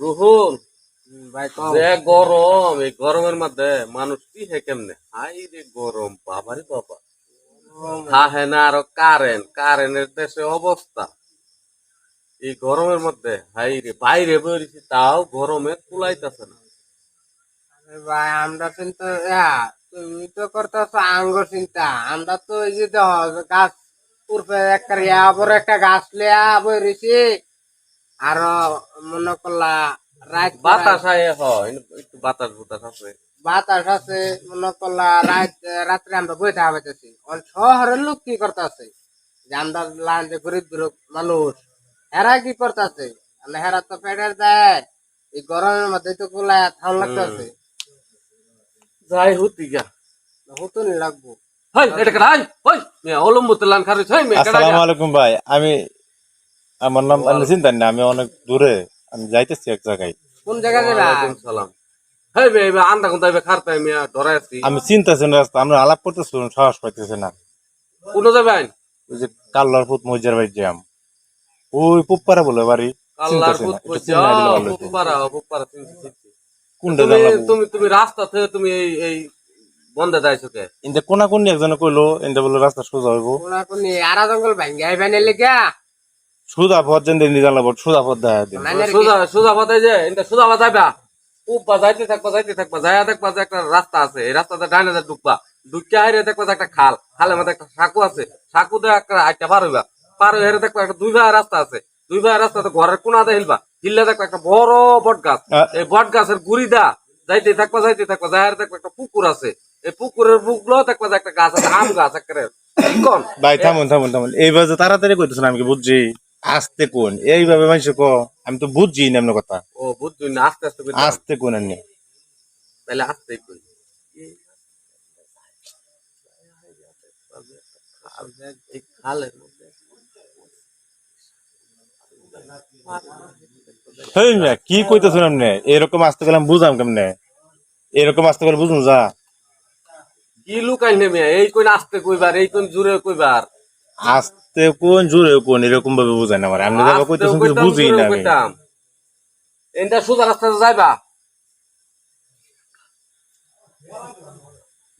রুহুল। যে গরম এই গরমের মধ্যে মানুষ কি হে কেমনে? হাই রে গরম বাবারে বাবা। হা হে না আরও কারেন্ট কারেন্টের দেশে অবস্থা। এই গরমের মধ্যে হাই রে বাইরে বেরিয়েছি তাও গরমে কুলাইতেছে না। ভাই আমরা ইয়া, তুমি তো করতেছ আঙ্গুর চিন্তা। আমরা তো এই যে গাছ উর্ফে একটা একটা গাছ লিয়া বই রয়েছি আর মনে করলা রাত বাতাস একটু বাতাস বুতাস আছে। বাতাস আছে মনে করলা রাত রাত্রে আমরা বই থাকা পাইতেছি। শহরের লোক কি করতেছে? যে আমরা লাইন যে গরিব গরিব মানুষ হেরা কি করতেছে? হেরা তো পেটের দেয় এই গরমের মধ্যে তো গুলা ঠান্ডা লাগতেছে। যাই হতি গা হুতুনি লাগবো আসসালামু আলাইকুম ভাই আমি আমার নাম আপনি চিন্তা না আমি অনেক দূরে আমি যাইতেছি এক জায়গায়। কোন জায়গা যাবা ওয়ালাইকুম সালাম। হাই বে বে আন্দা কোন তাইবে খারতে আমি আমি চিন্তাছি রাস্তা আমরা আলাপ করতেছি সাহস পাইতেছে না। কোন যাবেন ওই যে কাল্লার ফুট মজার জ্যাম। ওই পুপ্পারা বলে বাড়ি তুমি তুমি তুমি রাস্তা থেকে তুমি এই এই বন্ধে যাইছো কে? ইন্দা কোনা কোন একজনে কইলো ইন্দা বলে রাস্তা সোজা হইব। কোনা কোনি আরা জঙ্গল সুদা পথ যেন দিন সুদা পথ দেখা দিন। সোজা বাতাই যে এটা বাতাইবা উপবা যাইতে থাকবা যাইতে থাকবা যাইয়া দেখবা যে একটা রাস্তা আছে। এই রাস্তাতে ডাইনে যা হাইরে দেখবা যে একটা খাল। খালের মধ্যে একটা সাঁকু আছে। সাঁকুতে একটা আইটা পার হইবা। পার হেরে দেখবা একটা দুই ভাই রাস্তা আছে। দুই ভাই রাস্তাতে ঘরের কোনাতে হিলবা। হিললে দেখবা একটা বড় বট গাছ এই বট গাছের গুড়ি দা। যাইতে থাকবা যাইতে থাকবা যাই দেখবা একটা পুকুর আছে। এই পুকুরের বুকগুলো দেখবা যে একটা গাছ আছে আম গাছ কোন? ভাই থামুন থামুন থামুন। এইবার যে তাড়াতাড়ি কইতেছেন আমি বুঝছি? আস্তে কোন? এইভাবে মানুষ ক আমি তো বুঝছি না এমন কথা। ও বুঝছি না আস্তে আস্তে কইতে আস্তে কোন এমনি? তাহলে আস্তে কই এই খালের মধ্যে হেই মিয়া কি কইতেছেন আপনি? এরকম আসতে গেলাম বুঝাম কেমনে? এরকম আসতে গেলে বুঝুন যা। কি লুকাই নেমে এই কই আস্তে কইবার এই কোন জুড়ে কইবার। আসতে কোন জোরে কোন এরকম ভাবে বুঝাই না আমার। আপনি যাবা কইতেছেন কিছু বুঝি না আমি। এটা সোজা রাস্তাতে যাইবা।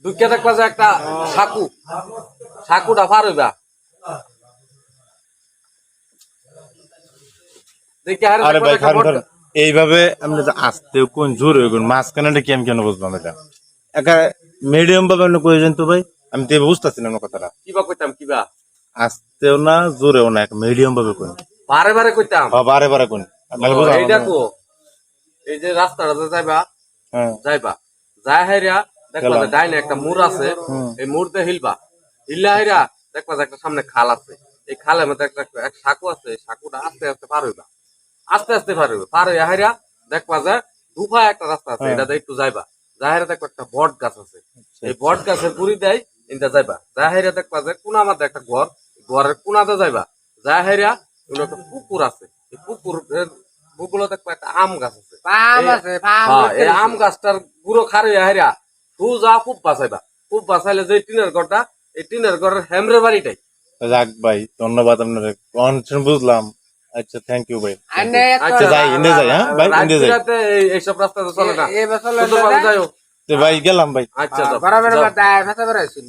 দুঃখে দেখবা যে একটা সাকু। সাকুটা পার হইবা। আরে ভাই একটা এইভাবে যে আসতে কোন জোরে কোন মাঝখানে কি আমি কেন বুঝলাম এটা? একা মিডিয়াম ভাবে কইছেন তো ভাই আমি তো বুঝতেছি না কথাটা। কিবা কইতাম কিবা? আসতেও না জোরেও না মিডিয়াম ভাবে কোন বারে বারে কইতাম। বারে বারে কোন এই দেখো এই যে রাস্তাটা যাইবা হ্যাঁ। যাইবা। যাই হাইরা দেখবা যে ডাইনে একটা মুর আছে। এই মুরতে হিলবা। হিললে হাইরা দেখবা যে একটা সামনে খাল আছে। এই খালের মধ্যে একটা এক সাঁকু আছে সাঁকুটা আস্তে আস্তে পার হইবা। আস্তে আস্তে পার হইবা। পার হইয়া হাইরা দেখবা যে দুফা একটা রাস্তা আছে হ্যাঁ। এটা একটু যাইবা। যাই হাইরা দেখবা একটা বট গাছ আছে এই বট গাছের গুড়ি দেয় এটা যাইবা। যাই হাইরা দেখবা যে কোন মধ্যে একটা ঘর ঘরের কোনাতে যাইবা যাই হাইরা ওখানে একটা পুকুর আছে। এই পুকুরের একটা আম গাছ আছে। এই- হ্যাঁ, এই আম গাছটার গুঁড়ো খারে হাইরা সুজা খুব বাঁচাইবা খুব বাঁচাইলে যে টিনের ঘরটা এই টিনের ঘরের হেমরে বাড়িটাই। যাক ভাই ধন্যবাদ আপনার। কনসেন বুঝলাম। আচ্ছা থ্যাংক ইউ ভাই। আচ্ছা যাই, ইন্দে যাই, হ্যাঁ? ভাই, ইন্দে যাই। এইসব রাস্তাতে চলে না। ভালো যাইও তো ভাই গেলাম ভাই। আচ্ছা বরাবর